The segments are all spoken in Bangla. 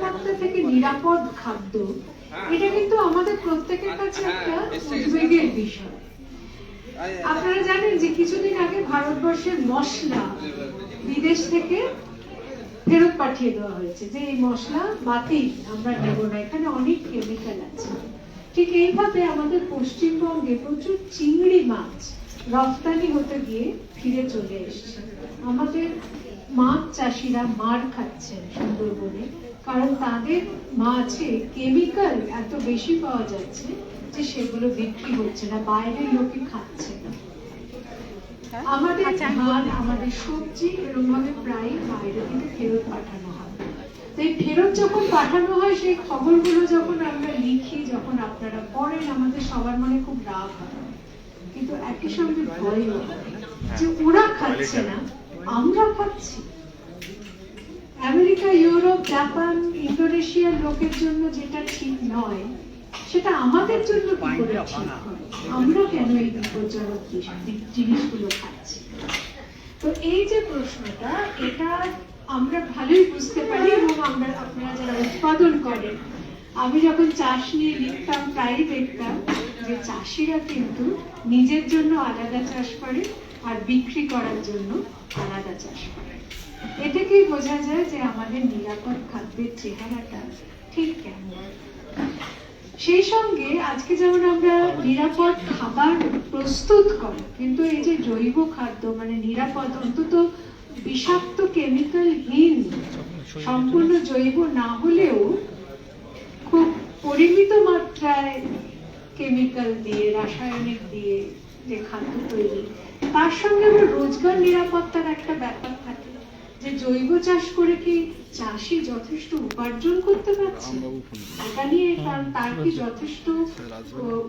নিরাপত্তা থেকে নিরাপদ খাদ্য এটা কিন্তু আমাদের প্রত্যেকের কাছে একটা উদ্বেগের বিষয়। আপনারা জানেন যে কিছুদিন আগে ভারতবর্ষের মশলা বিদেশ থেকে ফেরত পাঠিয়ে দেওয়া হয়েছে। যে এই মশলা বাতিল আমরা নেব না। এখানে অনেক কেমিক্যাল আছে। ঠিক এইভাবে আমাদের পশ্চিমবঙ্গে প্রচুর চিংড়ি মাছ রপ্তানি হতে গিয়ে ফিরে চলে এসছে। আমাদের মাছ চাষিরা মার খাচ্ছেন সুন্দরবনে। কারণ তাদের মাছে কেমিক্যাল এত বেশি পাওয়া যাচ্ছে যে সেগুলো বিক্রি হচ্ছে না বাইরের লোকে খাচ্ছে না। আমাদের ধান আমাদের সবজি এরকম ভাবে প্রায় বাইরে থেকে ফেরত পাঠানো হয়। তো এই ফেরত যখন পাঠানো হয় সেই খবরগুলো যখন আমরা লিখি যখন আপনারা পড়েন আমাদের সবার মনে খুব রাগ হয়। কিন্তু একই সঙ্গে ভয় যে ওরা খাচ্ছে না। আমরা খাচ্ছি আমেরিকা, ইউরোপ, জাপান, ইন্দোনেশিয়ার লোকের জন্য যেটা ঠিক নয়, সেটা আমাদের জন্য আমরা কেন এই বিপজ্জনক জিনিসগুলো খাচ্ছি? তো এই যে প্রশ্নটা, এটা আমরা ভালোই বুঝতে পারি এবং আমরা, আপনারা যারা উৎপাদন করেন, আমি যখন চাষ নিয়ে লিখতাম, প্রায়ই দেখতাম যে চাষিরা কিন্তু নিজের জন্য আলাদা চাষ করে আর বিক্রি করার জন্য আলাদা চাষ করে। এ থেকেই বোঝা যায় যে আমাদের নিরাপদ খাদ্যের চেহারাটা ঠিক কেমন। সেই সঙ্গে আজকে যেমন আমরা নিরাপদ খাবার প্রস্তুত করা, কিন্তু এই যে জৈব খাদ্য মানে নিরাপদ, অন্তত বিষাক্ত কেমিক্যালহীন সম্পূর্ণ জৈব না হলেও খুব পরিমিত মাত্রায় কেমিক্যাল দিয়ে, রাসায়নিক দিয়ে যে খাদ্য তৈরি। তার সঙ্গে আবার রোজগার নিরাপত্তার একটা ব্যাপার থাকে, যে জৈব চাষ করে কি চাষি যথেষ্ট উপার্জন করতে পারছে? এটা নিয়ে তার তার কি যথেষ্ট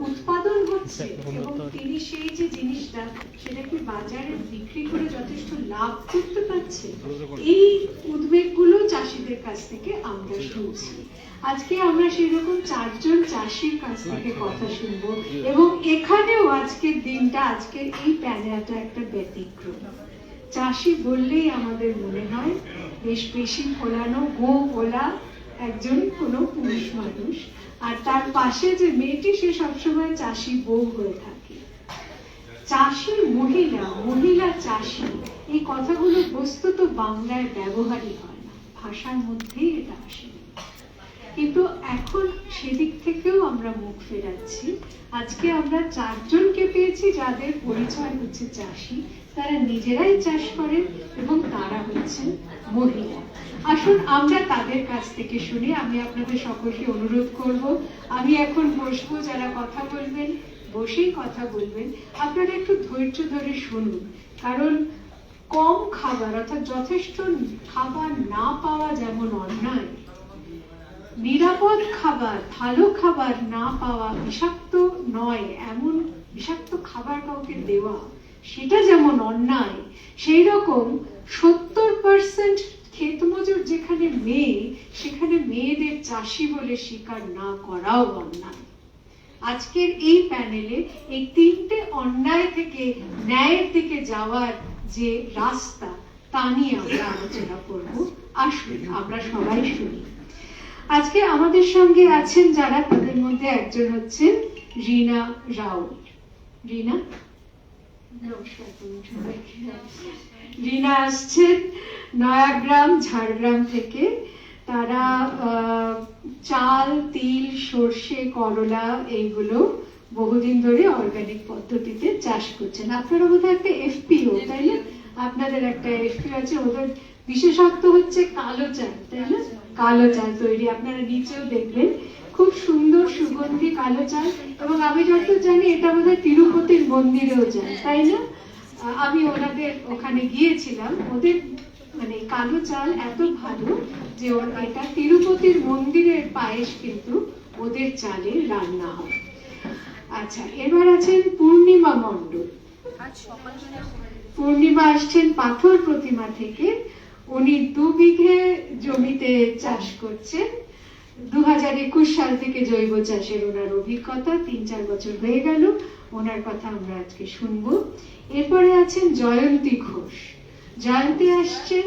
উৎপাদন হচ্ছে? এবং তিনি সেই যে জিনিসটা, সেটা কি বাজারে বিক্রি করে যথেষ্ট লাভ করতে পারছে? এই উদ্বেগগুলো চাষিদের কাছ থেকে আমরা শুনছি। আজকে আমরা সেরকম চারজন চাষির কাছ থেকে কথা শুনব এবং এখানেও আজকের দিনটা আজকের এই প্যানেলটা একটা ব্যতিক্রম। চাষি বললেই আমাদের মনে হয় বেশ বেশি ফোলানো গো ওলা একজন কোনো পুরুষ মানুষ। আর তার পাশে যে মেয়েটি সে সবসময় চাষি বউ হয়ে থাকে। চাষি মহিলা মহিলা চাষি এই কথাগুলো বস্তুত বাংলায় ব্যবহারই হয়। ভাষার মধ্যেই এটা আসে। কিন্তু এখন সেদিক থেকেও আমরা মুখ ফেরাচ্ছি। আজকে আমরা চারজনকে পেয়েছি যাদের পরিচয় হচ্ছে চাষি। তারা নিজেরাই চাষ করেন এবং তারা হচ্ছেন মহিলা। আসুন আমরা তাদের কাছ থেকে শুনি। আমি আপনাদের সকলকে অনুরোধ করব। আমি এখন বসবো, যারা কথা বলবেন, বসেই কথা বলবেন। আপনারা একটু ধৈর্য ধরে শুনুন। কারণ কম খাবার, অর্থাৎ যথেষ্ট খাবার না পাওয়া যেমন অন্যায়, নিরাপদ খাবার, ভালো খাবার না পাওয়া বিষাক্ত নয়, এমন বিষাক্ত খাবার কাউকে দেওয়া, সেটা যেমন অন্যায় সেই রকম সত্তর পার্সেন্ট ক্ষেত মজুর যেখানে মেয়ে, সেখানে মেয়েদের চাষি বলে স্বীকার না করাও অন্যায়। আজকের এই প্যানেলে এই তিনটে অন্যায় থেকে, ন্যায়ের দিকে যাওয়ার যে রাস্তা তা নিয়ে আমরা আলোচনা করব। আসুন আমরা সবাই শুনি। আজকে আমাদের সঙ্গে আছেন যারা তাদের মধ্যে একজন হচ্ছেন রিনা রাও রিনা? রিনা আসছেন নয়াগ্রাম ঝাড়গ্রাম থেকে। তারা আহ, চাল তিল সর্ষে করলা এইগুলো বহুদিন ধরে অর্গানিক পদ্ধতিতে চাষ করছেন। আপনারা বোধহয় একটা এফপিও তাই না? আপনাদের একটা এফপিও আছে ওদের বিশেষত্ব হচ্ছে কালো চাল তাই না? কালো চাল। তৈরি। আপনারা নিচেও দেখবেন খুব সুন্দর সুগন্ধি কালো চাল এবং আমি যতদূর জানি এটা বোধহয় তিরুপতির মন্দিরেও যায় তাই না? আমি ওনাদের ওখানে গিয়েছিলাম ওদের মানে কালো চাল এত ভালো যে এটা তিরুপতির মন্দিরের পায়েস কিন্তু ওদের চালে রান্না হয়। আচ্ছা এবার আছেন পূর্ণিমা মণ্ডল। পূর্ণিমা আসছেন পাথর প্রতিমা থেকে। উনি দু বিঘে জমিতে চাষ করছেন। দু হাজার একুশ সাল থেকে জৈব চাষের ওনার অভিজ্ঞতা তিন চার বছর হয়ে গেল। ওনার কথা আমরা আজকে শুনব। এরপরে আছেন জয়ন্তী ঘোষ। জয়ন্তী আসছেন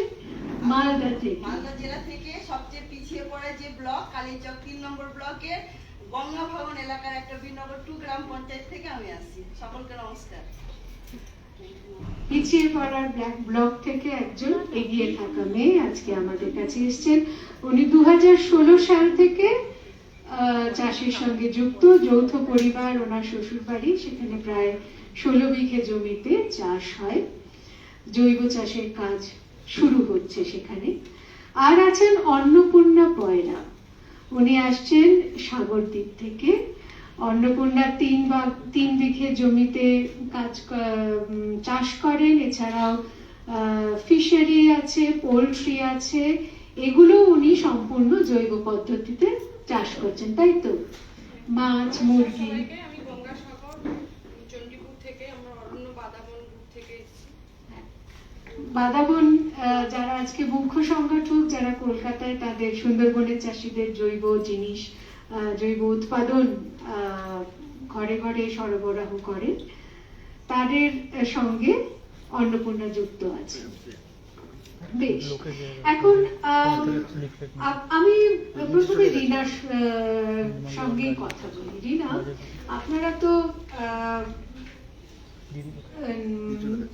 মালদা থেকে। মালদা জেলা থেকে সবচেয়ে পিছিয়ে পিছিয়ে পড়ে যে ব্লক, কালীচক তিন নম্বর ব্লকের গঙ্গা ভবন এলাকার একটা বিনগর টু গ্রাম পঞ্চায়েত থেকে আমি আসছি। সকলকে নমস্কার। পিছিয়ে পড়ার ব্ল্যাক ব্লক থেকে একজন এগিয়ে থাকা মেয়ে আজকে আমাদের কাছে এসেছেন। উনি দু সাল থেকে চাষের সঙ্গে যুক্ত, যৌথ পরিবার, ওনার শ্বশুর বাড়ি সেখানে প্রায় ষোলো বিঘে জমিতে চাষ হয়। জৈব চাষের কাজ শুরু হচ্ছে সেখানে। আর আছেন অন্নপূর্ণা পয়রা উনি আসছেন সাগরদ্বীপ থেকে। অন্নপূর্ণা তিন বা তিন বিঘে জমিতে কাজ চাষ করেন। এছাড়াও ফিশারি আছে, পোলট্রি আছে। এগুলো উনি সম্পূর্ণ জৈব পদ্ধতিতে চাষ করছেন, তাই তো? মাছ, মুরগি। থেকে আমরা বাদামন থেকে আহ, যারা আজকে মুখ্য সংগঠক যারা কলকাতায় তাদের সুন্দরবনের চাষিদের জৈব জিনিস জৈব উৎপাদন ঘরে ঘরে সরবরাহ করে তাদের সঙ্গে অন্নপূর্ণা যুক্ত আছে। বেশ। এখন আমি প্রথমে রিনার সঙ্গে কথা বলি। রিনা আপনারা তো আহ,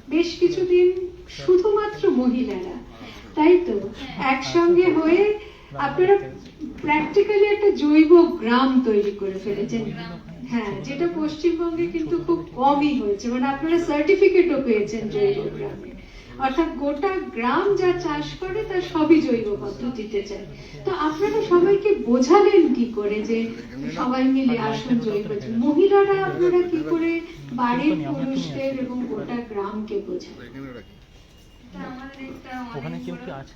বেশ কিছুদিন শুধুমাত্র মহিলারা, তাই তো? একসঙ্গে হয়ে আপনারা প্র্যাকটিক্যালি একটা জৈব গ্রাম তৈরি করে ফেলেছেন। হ্যাঁ যেটা পশ্চিমবঙ্গে কিন্তু খুব কমই হয়েছে। মানে আপনারা সার্টিফিকেটও পেয়েছেন জৈব গ্রামে। অর্থাৎ গোটা গ্রাম যা চাষ করে তা সবই জৈব পদ্ধতিতে চায় তো আপনারা সবাইকে বোঝালেন কি করে যে সবাই মিলে আসুন জৈব চাষ? মহিলারা আপনারা কি করে বাড়ির পুরুষদের এবং গোটা গ্রামকে বোঝান ওখানে কেউ কি আছে?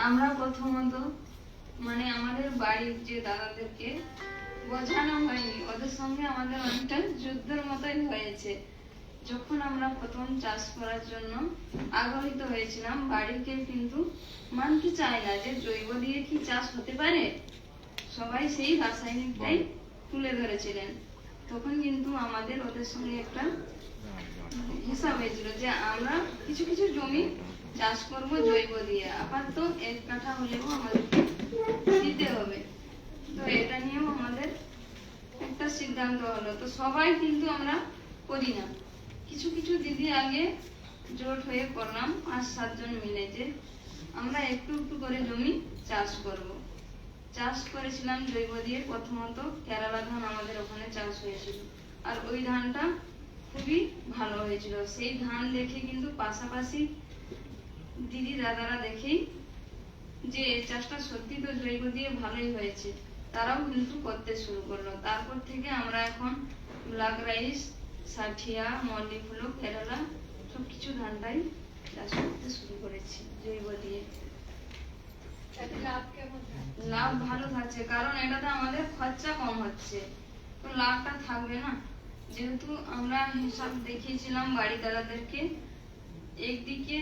আমরা প্রথমত মানে আমাদের বাড়ির যে দাদাদেরকে বোঝানো হয়নি ওদের সঙ্গে আমাদের অনেকটা যুদ্ধের মতোই হয়েছে যখন আমরা প্রথম চাষ করার জন্য আগ্রহিত হয়েছিলাম বাড়ির কেউ কিন্তু মানতে চায় না যে জৈব দিয়ে কি চাষ হতে পারে? সবাই সেই রাসায়নিকটাই তুলে ধরেছিলেন। তখন কিন্তু আমাদের ওদের সঙ্গে একটা হিসাব হয়েছিল যে আমরা কিছু কিছু জমি চাষ করব জৈব দিয়ে। আপাতত এক কাঠা হলেও আমাদেরকে দিতে হবে। তো এটা নিয়েও আমাদের একটা সিদ্ধান্ত হলো। তো সবাই কিন্তু আমরা করি না। আগে জোট হয়ে করলাম পাঁচ সাতজন মিলে যে আমরা একটু একটু করে জমি চাষ করব। চাষ করেছিলাম জৈব দিয়ে প্রথমত কেরালা ধান আমাদের ওখানে চাষ হয়েছিল। আর ওই ধানটা খুবই ভালো হয়েছিল। সেই ধান দেখে কিন্তু পাশাপাশি দিদি দাদারা দেখেই যে চাষটা সত্যি তো জৈব দিয়ে ভালোই হয়েছে। তারাও কিন্তু করতে শুরু করল। তারপর থেকে আমরা এখন ব্ল্যাক রাইস সাঠিয়া মল্লি ফুলো কেরালা সব কিছু ধানটাই চাষ করতে শুরু করেছি জৈব দিয়ে। লাভ ভালো থাকছে কারণ এটাতে আমাদের খরচা কম হচ্ছে। তো লাভটা থাকবে না। যেহেতু আমরা হিসাব দেখিয়েছিলাম বাড়ি দাদাদেরকে একদিকে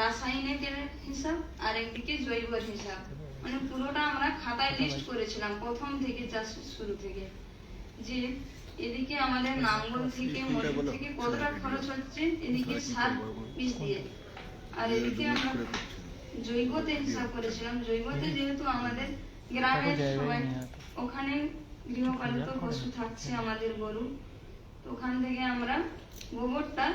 রাসায়নিকের হিসাব আর একদিকে জৈবর হিসাব। মানে পুরোটা আমরা খাতায় লিস্ট করেছিলাম প্রথম থেকে চাষ শুরু থেকে। যে এদিকে আমাদের নাঙ্গল থেকে মজুর থেকে কতটা খরচ হচ্ছে? এদিকে সার বীজ দিয়ে। আর এদিকে আমরা জৈবতে হিসাব করেছিলাম। জৈবতে যেহেতু আমাদের গ্রামের সবাই ওখানে গৃহপালিত পশু থাকছে আমাদের গরু। তো ওখান থেকে আমরা গোবরটা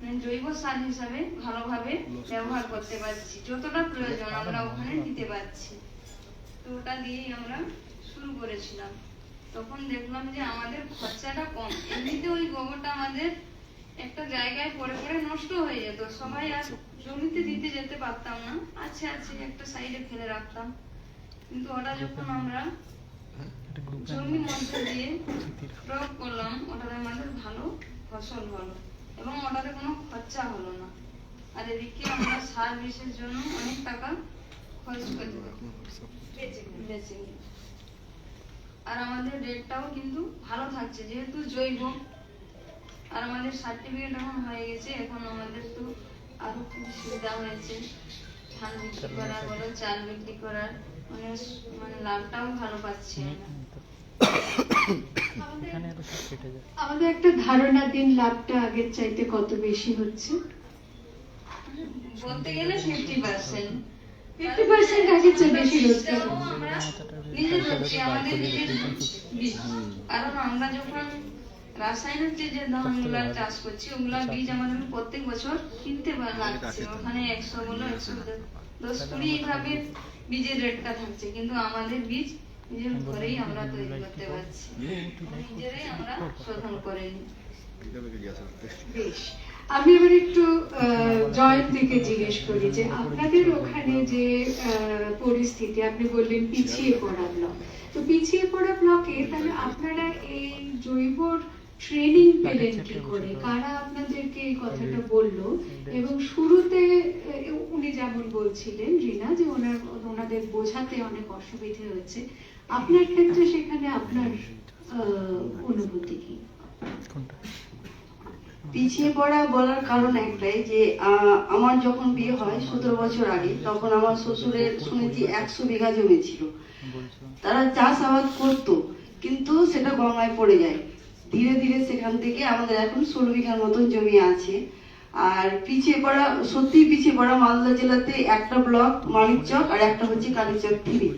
মানে জৈব সার হিসাবে ভালোভাবে ব্যবহার করতে পারছি। যতটা প্রয়োজন আমরা ওখানে দিতে পারছি। তো ওটা দিয়েই আমরা শুরু করেছিলাম। তখন দেখলাম যে আমাদের খরচাটা কম। এমনিতে ওই গোবরটা আমাদের একটা জায়গায় পড়ে পড়ে নষ্ট হয়ে যেত। সবাই আর জমিতে দিতে যেতে পারতাম না। আছে আছে একটা সাইডে ফেলে রাখতাম। কিন্তু ওটা যখন আমরা জমির মধ্যে দিয়ে প্রয়োগ করলাম ওটাতে আমাদের ভালো ফসল হলো এবং ওটাতে কোনো খরচা হলো না। আর এদিকে আমরা সার বিষের জন্য অনেক টাকা খরচ করতে বেঁচে গেল। আর আমাদের রেটটাও কিন্তু ভালো থাকছে যেহেতু জৈব। আর আমাদের সার্টিফিকেট এখন হয়ে গেছে এখন আমাদের তো আরও খুব সুবিধা হয়েছে। ধান বিক্রি করা বলো চাল বিক্রি করার মানে মানে লাভটাও ভালো পাচ্ছি আমাদের একটা ধারণা দিন লাভটা আগের চাইতে কত বেশি হচ্ছে? বলতে গেলে ফিফটি পার্সেন্ট ফিফটি পার্সেন্ট আগের চেয়ে বেশি রোজগার আমরা নিজে ধরছি আমাদের নিজের বীজ। কারণ আমরা যখন রাসায়নিক যে যে ধানগুলা চাষ করছি ওগুলা বীজ আমাদের প্রত্যেক বছর কিনতে লাগছে। ওখানে একশো একশো দশ কুড়ি এইভাবে বীজের রেটটা থাকছে কিন্তু আমাদের বীজ নিজের ঘরেই আমরা তৈরি করতে পারছি। নিজেরাই আমরা শোধন করে নিই। বেশ। আমি এবার একটু আহ, জয়ন্তীকে জিজ্ঞেস করি যে আপনাদের ওখানে যে পরিস্থিতি, আপনি বললেন পিছিয়ে পড়া ব্লক তো পিছিয়ে পড়া ব্লকে তাহলে আপনারা এই জৈব ট্রেনিং পেলেন কি করে? কারা আপনাদেরকে এই কথাটা বলল? এবং শুরুতে উনি যেমন বলছিলেন, রিনা, যে ওনার, ওনাদের বোঝাতে অনেক অসুবিধে হয়েছে। আপনার ক্ষেত্রে সেখানে আপনার অনুভূতি? পিছিয়ে পড়া বলার কারণ একটাই যে আমার যখন বিয়ে হয় সতেরো বছর আগে, তখন আমার শ্বশুরের শুনেছি একশো বিঘা জমি ছিল। তারা চাষাবাদ করতো, কিন্তু সেটা গঙ্গায় পড়ে যায়। ধীরে ধীরে সেখান থেকে আমাদের এখন ষোলো বিঘার মতন জমি আছে। আর পিছিয়ে পড়া, সত্যিই পিছিয়ে পড়া মালদা জেলাতে একটা ব্লক মানিকচক আর একটা হচ্ছে কালীচক থ্রি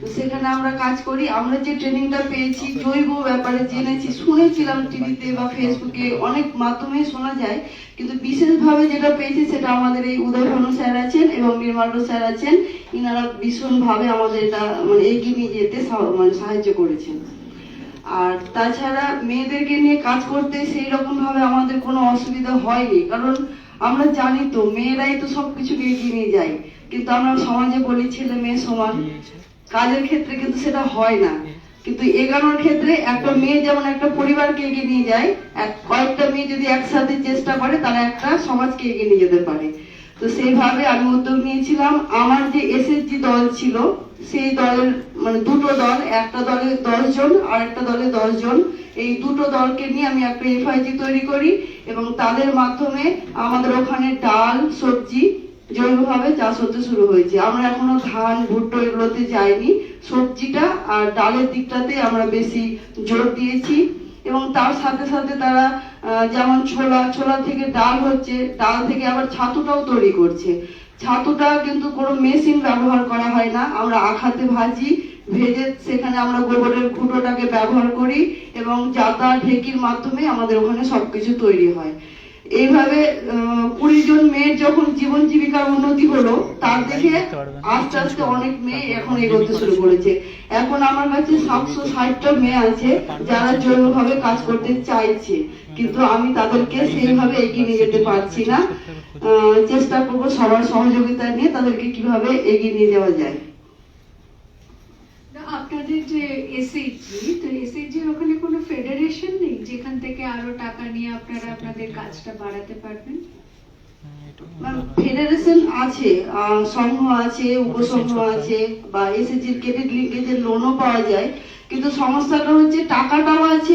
তো সেখানে আমরা কাজ করি। আমরা যে ট্রেনিংটা পেয়েছি, জৈব ব্যাপারে জেনেছি, শুনেছিলাম টিভিতে বা ফেসবুকে, অনেক মাধ্যমে শোনা যায়। কিন্তু বিশেষভাবে যেটা পেয়েছি সেটা আমাদের এই উদয় ভানু স্যার আছেন এবং নির্মাল্য স্যার আছেন। ইনারা ভীষণভাবে আমাদের এটা মানে এগিয়ে নিয়ে যেতে মানে সাহায্য করেছেন। আর তাছাড়া মেয়েদেরকে নিয়ে কাজ করতে সেই রকম ভাবে আমাদের কোনো অসুবিধা হয়নি। কারণ আমরা জানি তো, মেয়েরাই তো সবকিছুকে এগিয়ে নিয়ে যায়। কিন্তু আমরা সমাজে বলি ছেলে মেয়ে সমান। কাজের ক্ষেত্রে কিন্তু সেটা হয় না। কিন্তু এগানোর ক্ষেত্রে একটা মেয়ে যেমন একটা পরিবারকে এগিয়ে নিয়ে যায়, এক কয়েকটা মেয়ে যদি একসাথে চেষ্টা করে তারা একটা সমাজকে এগিয়ে নিয়ে যেতে পারে। তো সেইভাবে আমি উদ্যোগ নিয়েছিলাম। আমার যে এসএসজি দল ছিল সেই দলের মানে দুটো দল, একটা দলে দশ জন আর একটা দলে দশ জন। এই দুটো দলকে নিয়ে আমি একটা এফআইজি তৈরি করি এবং তাদের মাধ্যমে আমাদের ওখানে ডাল, সবজি জৈবভাবে চাষ হতে শুরু হয়েছে। আমরা এখনও ধান, ভুট্টো এগুলোতে যাইনি। সবজিটা আর ডালের দিকটাতে আমরা বেশি জোর দিয়েছি। এবং তার সাথে সাথে তারা যেমন ছোলা ছোলা থেকে ডাল হচ্ছে, ডাল থেকে আবার ছাতুটাও তৈরি করছে। ছাতুটা কিন্তু কোনো মেশিন ব্যবহার করা হয় না। আমরা আখাতে ভাজি, ভেজে সেখানে আমরা গোবরের খুঁটোটাকে ব্যবহার করি এবং জাতা ঢেকির মাধ্যমে আমাদের ওখানে সবকিছু তৈরি হয়। এইভাবে কুড়ি জন মেয়ের যখন জীবন জীবিকার উন্নতি হলো, তার দেখে আস্তে আস্তে অনেক মেয়ে এখন এগোতে শুরু করেছে। এখন আমার কাছে সাতশো ষাটটা মেয়ে আছে, যারা জৈবভাবে কাজ করতে চাইছে, কিন্তু আমি তাদেরকে সেইভাবে এগিয়ে নিয়ে যেতে পারছি না। চেষ্টা করব সবার সহযোগিতা নিয়ে তাদেরকে কীভাবে এগিয়ে নিয়ে যাওয়া যায়। আপনাদের যে এসএইচজি তো এসএইচজির ওখানে কোনো ফেডারেশন নেই? যেখান থেকে আরও টাকা নিয়ে আপনারা আপনাদের কাজটা বাড়াতে পারবেন? ফেডারেশন আছে আহ, সংঘ আছে উপসংঘ আছে বা এসএসজির ক্রেডিট লিঙ্কেজের লোনও পাওয়া যায়। কিন্তু সমস্যাটা হচ্ছে টাকাটাও আছে